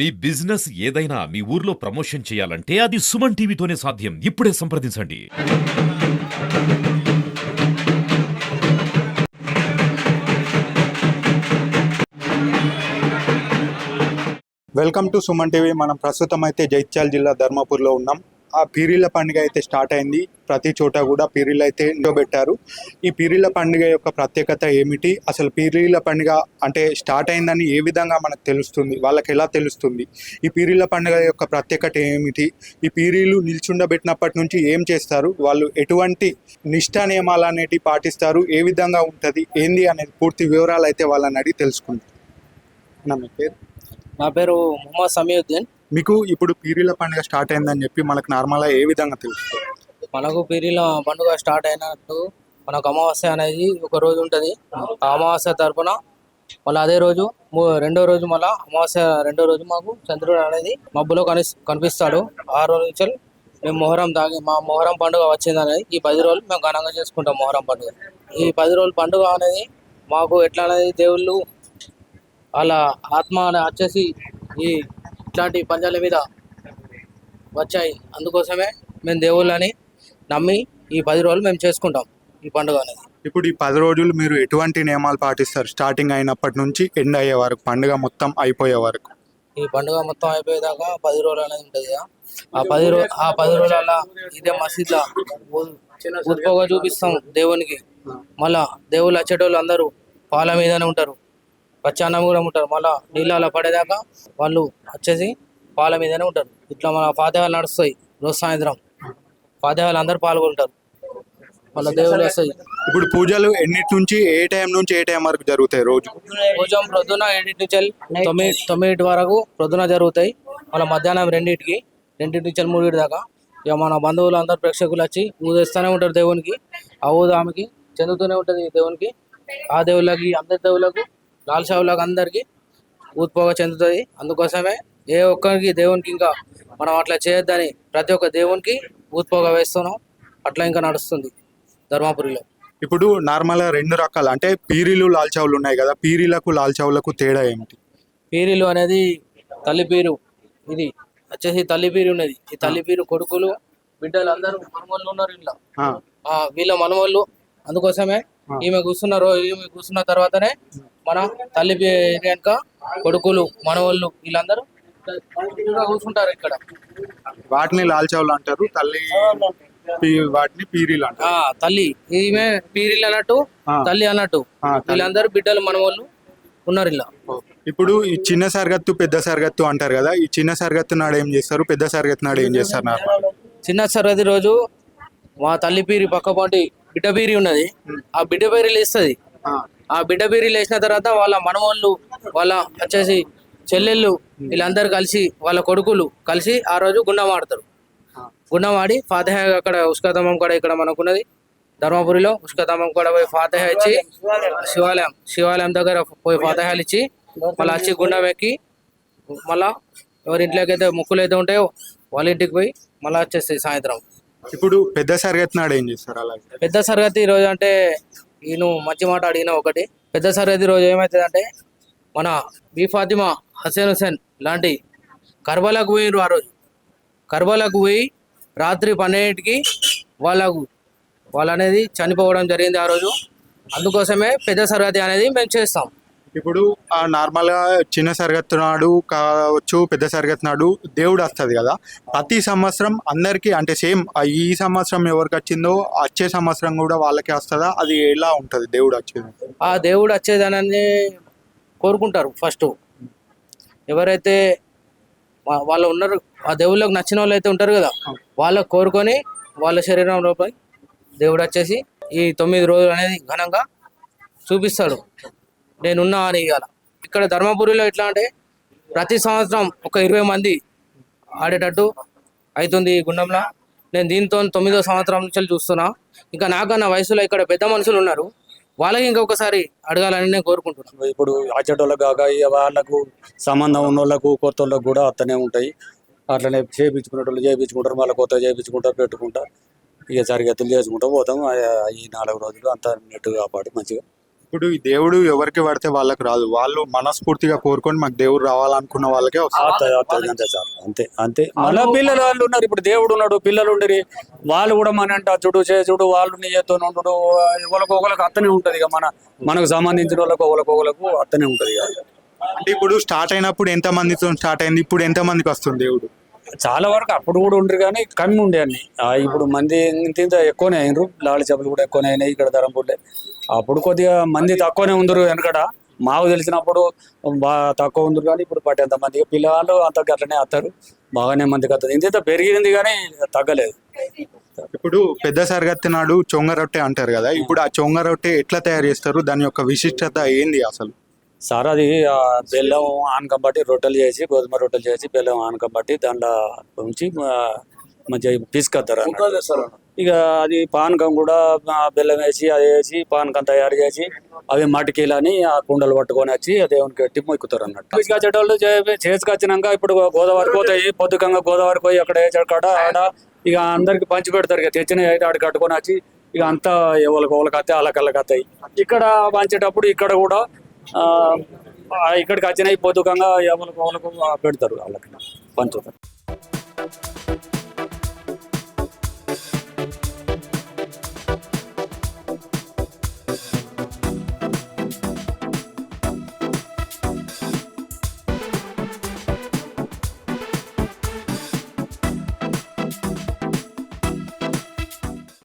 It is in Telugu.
మీ బిజినెస్ ఏదైనా మీ ఊర్లో ప్రమోషన్ చేయాలంటే అది సుమన్ టీవీతోనే సాధ్యం. ఇప్పుడే సంప్రదించండి. Welcome to Suman TV. మనం ప్రస్తుతం అయితే జైత్యాల జిల్లా ధర్మపూర్లో ఉన్నాం. ఆ పీరీల పండుగ అయితే స్టార్ట్ అయింది. ప్రతి చోట కూడా పీరీలు అయితే నిలబెట్టారు. ఈ పీరీల పండుగ యొక్క ప్రత్యేకత ఏమిటి? అసలు పీరీల పండుగ అంటే స్టార్ట్ అయిందని ఏ విధంగా మనకు తెలుస్తుంది? వాళ్ళకి ఎలా తెలుస్తుంది? ఈ పీరీల పండుగ యొక్క ప్రత్యేకత ఏమిటి? ఈ పీరీలు నిల్చుండబెట్టినప్పటి నుంచి ఏం చేస్తారు? వాళ్ళు ఎటువంటి నిష్ఠా నియమాలు అనేటివి పాటిస్తారు? ఏ విధంగా ఉంటుంది? ఏంది అనేది పూర్తి వివరాలు అయితే వాళ్ళని అడిగి తెలుసుకుంటారు నా పేరు? నా పేరు మొహమ్మద్ సమీవుద్దీన్ మీకు ఇప్పుడు పీరీల పండుగ స్టార్ట్ అయిందని చెప్పి మనకు నార్మల్గా ఏ విధంగా తెలుస్తుంది? మనకు పీరీల పండుగ స్టార్ట్ అయినట్టు మనకు అమావాస్య అనేది ఒక రోజు ఉంటుంది. అమావాస్య తరపున మళ్ళీ అదే రోజు రెండో రోజు మళ్ళీ అమావాస్య రెండో రోజు మాకు చంద్రుడు అనేది మబ్బులో కని కనిపిస్తాడు. ఆ రోజు నుంచి మేము మొహరం తాగి మా మొహరం పండుగ వచ్చింది అనేది ఈ పది రోజులు మేము ఘనంగా చేసుకుంటాం మొహరం పండుగ. ఈ పది రోజుల పండుగ అనేది మాకు ఎట్లా అనేది దేవుళ్ళు వాళ్ళ ఆత్మ అనే వచ్చేసి ఈ ఇట్లాంటి పంజాల మీద వచ్చాయి. అందుకోసమే మేము దేవుళ్ళని నమ్మి ఈ పది రోజులు మేము చేసుకుంటాం ఈ పండుగ అనేది. ఇప్పుడు ఈ పది రోజులు మీరు ఎటువంటి నియమాలు పాటిస్తారు? స్టార్టింగ్ అయినప్పటి నుంచి ఎండ్ అయ్యే వరకు పండుగ మొత్తం అయిపోయే వరకు. ఈ పండుగ మొత్తం అయిపోయేదాకా పది రోజులు అనేది ఉంటుంది కదా. ఆ పది రోజు ఆ పది రోజుల ఇదే మసీద్లో చూపిస్తాం దేవునికి. మళ్ళా దేవుళ్ళు వచ్చేటోళ్ళు అందరూ పాల మీదనే ఉంటారు. పచ్చాన్నం కూడా ఉంటారు. మళ్ళా నీళ్ళలో పడేదాకా వాళ్ళు వచ్చేసి పాల మీదనే ఉంటారు. ఇట్లా మన ఫాదేహాలు నడుస్తాయి రోజు సాయంత్రం. ఫాదేహాలు అందరూ పాల్గొంటారు మళ్ళీ దేవుళ్ళు వస్తాయి. ఇప్పుడు పూజలు ఎన్నిటి నుంచి ఏ టైం నుంచి ఏ టైం వరకు జరుగుతాయి రోజు? పూజం ప్రొద్దున ఏడింటి నుంచి తొమ్మిది తొమ్మిది వరకు ప్రొద్దున జరుగుతాయి. మళ్ళీ మధ్యాహ్నం రెండింటికి రెండింటి నుంచి మూడింటి దాకా. ఇక మన బంధువులు అందరు ప్రేక్షకులు వచ్చి ఊదేస్తూనే ఉంటారు దేవునికి. ఆ ఊదు ఆమెకి చెందుతూనే ఉంటుంది దేవునికి. ఆ దేవుళ్ళకి అందరి దేవుళ్ళకు లాల్ షావులకు అందరికి ఊద్పోగా చెందుతుంది. అందుకోసమే ఏ ఒక్కరికి దేవునికి ఇంకా మనం అట్లా చేయొద్దని ప్రతి ఒక్క దేవునికి ఊద్పోగా వేస్తున్నాం. అట్లా ఇంకా నడుస్తుంది ధర్మపురిలో. ఇప్పుడు నార్మల్గా రెండు రకాలు అంటే పీరీలు లాల్చావులు ఉన్నాయి కదా పీరీలకు లాల్చావులకు తేడా ఏమిటి? పీరీలు అనేది తల్లిపీరు ఇది వచ్చేసి తల్లిపీరు ఉన్నది. ఈ తల్లిపీరు కొడుకులు బిడ్డలు అందరూ మనవాళ్ళు ఉన్నారు ఇంట్లో. వీళ్ళ మనవాళ్ళు అందుకోసమే ఈమె కూర్చున్న రోజు ఈమె కూర్చున్న తర్వాతనే మన తల్లి వెనుక కొడుకులు మనవాళ్ళు వీళ్ళందరూ కూర్చుంటారు ఇక్కడ. వాటిని లాల్చావులు అంటారు తల్లి వాటిని పీరీలు అంటారు. ఆ తల్లి ఈమె పీరీలు అన్నట్టు. తల్లి అన్నట్టు. వీళ్ళందరూ బిడ్డలు మనవాళ్ళు ఉన్నారు ఇలా. ఇప్పుడు ఈ చిన్న సరిగత్తు పెద్ద సరిగత్తు అంటారు కదా ఈ చిన్న సరిగత్తు నాడు ఏం చేస్తారు పెద్ద సరిగత్తు నాడు ఏం చేస్తారు చిన్న సరది రోజు మా తల్లి పీరి పక్కపాటి బిడ్డ పీరి ఉన్నది. ఆ బిడ్డ పీరి లేస్తుంది ఆ బిడ్డ పీరి లేచిన తర్వాత వాళ్ళ మనవాళ్ళు వాళ్ళ వచ్చేసి చెల్లెళ్ళు వీళ్ళందరూ కలిసి వాళ్ళ కొడుకులు కలిసి ఆ రోజు గుండం ఆడతారు. గుండం ఆడి ఫాతహ అక్కడ ఉస్కతమం కూడా ఇక్కడ మనకున్నది. ధర్మపురిలో ఉస్కతమం కూడా పోయి ఫాతహ ఇచ్చి శివాలయం శివాలయం దగ్గర పోయి ఫాతహాలు ఇచ్చి మళ్ళీ వచ్చి గుండం ఎక్కి మళ్ళా ఎవరి ఇంట్లోకి అయితే ముక్కులు అయితే ఉంటాయో వాళ్ళ ఇంటికి పోయి మళ్ళీ వచ్చేస్తాయి సాయంత్రం. ఇప్పుడు పెద్ద సరిగత్తు నాడు ఏం చేస్తారు అలాగే? పెద్ద సరగతి రోజు అంటే ఈయన మంచి మాట అడిగిన ఒకటి. పెద్ద సరగతి రోజు ఏమవుతుంది అంటే మన బి ఫాతిమా హసేన్ హుసేన్ లాంటి కర్బలకు పోయినారు ఆ రోజు. కర్బలకు పోయి రాత్రి పన్నెండింటికి వాళ్ళకు వాళ్ళనేది చనిపోవడం జరిగింది ఆ రోజు. అందుకోసమే పెద్ద సరగతి అనేది మేము చేస్తాం. ఇప్పుడు ఆ నార్మల్గా చిన్న సరిగత్తు నాడు కావచ్చు పెద్ద సరిగత్తు నాడు దేవుడు వస్తుంది కదా. ప్రతి సంవత్సరం అందరికీ అంటే సేమ్ ఈ సంవత్సరం ఎవరికి వచ్చిందో వచ్చే సంవత్సరం కూడా వాళ్ళకి వస్తుందా? అది ఎలా ఉంటుంది? దేవుడు వచ్చేది? ఆ దేవుడు వచ్చేదనని కోరుకుంటారు ఫస్ట్ ఎవరైతే వాళ్ళు ఉన్నారు ఆ దేవుళ్ళకి నచ్చిన వాళ్ళు అయితే ఉంటారు కదా. వాళ్ళకు కోరుకొని వాళ్ళ శరీరంలోపై దేవుడు వచ్చేసి ఈ తొమ్మిది రోజులు అనేది ఘనంగా చూపిస్తాడు. నేనున్నా అని ఇవాళ ఇక్కడ ధర్మపురిలో ఎట్లా అంటే ప్రతి సంవత్సరం ఒక ఇరవై మంది ఆడేటట్టు అవుతుంది ఈ గుండంలో. నేను దీంతో తొమ్మిదో సంవత్సరం నుంచి చూస్తున్నా. ఇంకా నాకన్నా వయసులో ఇక్కడ పెద్ద మనుషులు ఉన్నారు. వాళ్ళకి ఇంకొకసారి అడగాలని నేను కోరుకుంటున్నాను ఇప్పుడు వచ్చేటోళ్ళకి కాక వాళ్ళకు సంబంధం ఉన్న వాళ్ళకు కొత్త వాళ్ళకు కూడా అత్తనే ఉంటాయి. అట్లనే చేయించుకునేటోళ్ళు చేయించుకుంటారు మళ్ళీ కొత్త చేయించుకుంటారు పెట్టుకుంటారు. ఇక సరిగతులు చేసుకుంటూ పోతాం. ఈ నాలుగు రోజులు అంత నెట్టు కాపాడు మంచిగా. ఇప్పుడు ఈ దేవుడు ఎవరికి పడితే వాళ్ళకి రాదు. వాళ్ళు మనస్ఫూర్తిగా కోరుకొని మాకు దేవుడు రావాలనుకున్న వాళ్ళకే వస్తారు అంతే సార్. అంతే అంతే. మళ్ళీ పిల్లలు వాళ్ళు ఉన్నారు. ఇప్పుడు దేవుడు ఉన్నాడు పిల్లలు ఉండరు. వాళ్ళు కూడా మన అంట చూడు చేసుడు వాళ్ళు నీయతో ఉండు ఒకరికి ఒకరికి అత్తనే ఉంటది ఇక మన మనకు సంబంధించిన వాళ్ళకు ఒకరికి ఒకరికి అత్తనే ఉంటది ఇక. అంటే ఇప్పుడు స్టార్ట్ అయినప్పుడు ఎంత మందితో స్టార్ట్ అయింది? ఇప్పుడు ఎంత మందికి వస్తుంది దేవుడు? చాలా వరకు అప్పుడు కూడా ఉండరు కానీ కమ్మి ఉండే అన్ని. ఆ, ఇప్పుడు మంది ఇంత ఇంత ఎక్కువనే అయినరు. లాలి చేపలు కూడా ఎక్కువనే అయినాయి. ఇక్కడ ధరంపూర్లే. అప్పుడు కొద్దిగా మంది తక్కువనే ఉందరు వెనకట. మాకు తెలిసినప్పుడు బాగా తక్కువ ఉందరు కానీ ఇప్పుడు పట్టేంత మంది పిల్లవాళ్ళు అంత అట్లనే వస్తారు బాగానే మందికి వస్తుంది ఇంత ఇంత పెరిగింది కానీ తగ్గలేదు. ఇప్పుడు పెద్ద సరిగత్తి నాడు చొంగ రొట్టె అంటారు కదా ఇప్పుడు ఆ చొంగ రొట్టె ఎట్లా తయారు చేస్తారు? దాని యొక్క విశిష్టత ఏంది అసలు? సార్ అది ఆ, బెల్లం ఆనకం బట్టి రొట్టెలు చేసి గోధుమ రొట్టెలు చేసి బెల్లం ఆనకం బట్టి దాంట్లో ఉంచి మంచిగా పిసుకొస్తారు. ఇక అది పానకం కూడా బెల్లం వేసి అది వేసి పానకం తయారు చేసి అవి మటికీలని ఆ కుండలు పట్టుకొని వచ్చి దేవునికి కట్టి మొక్కుతారు అన్నట్టు తీసుకొచ్చేటోళ్ళు చేసుకొచ్చినాక ఇప్పుడు గోదావరి పోతాయి పొద్దుకంగా గోదావరి పోయి అక్కడ వేసాడు ఆడ ఇక అందరికి పంచి పెడతారు ఇక తెచ్చిన అయితే ఆడ కట్టుకొని వచ్చి ఇక అంతా ఎవరికి ఎవరికి అత్తాయి వాళ్ళకి అత్తాయి ఇక్కడ పంచేటప్పుడు ఇక్కడ కూడా ఇక్కడికి వచ్చినాయి పొద్దుకంగా ఎవరికి ఎవరికి పెడతారు వాళ్ళకి పంచుతారు.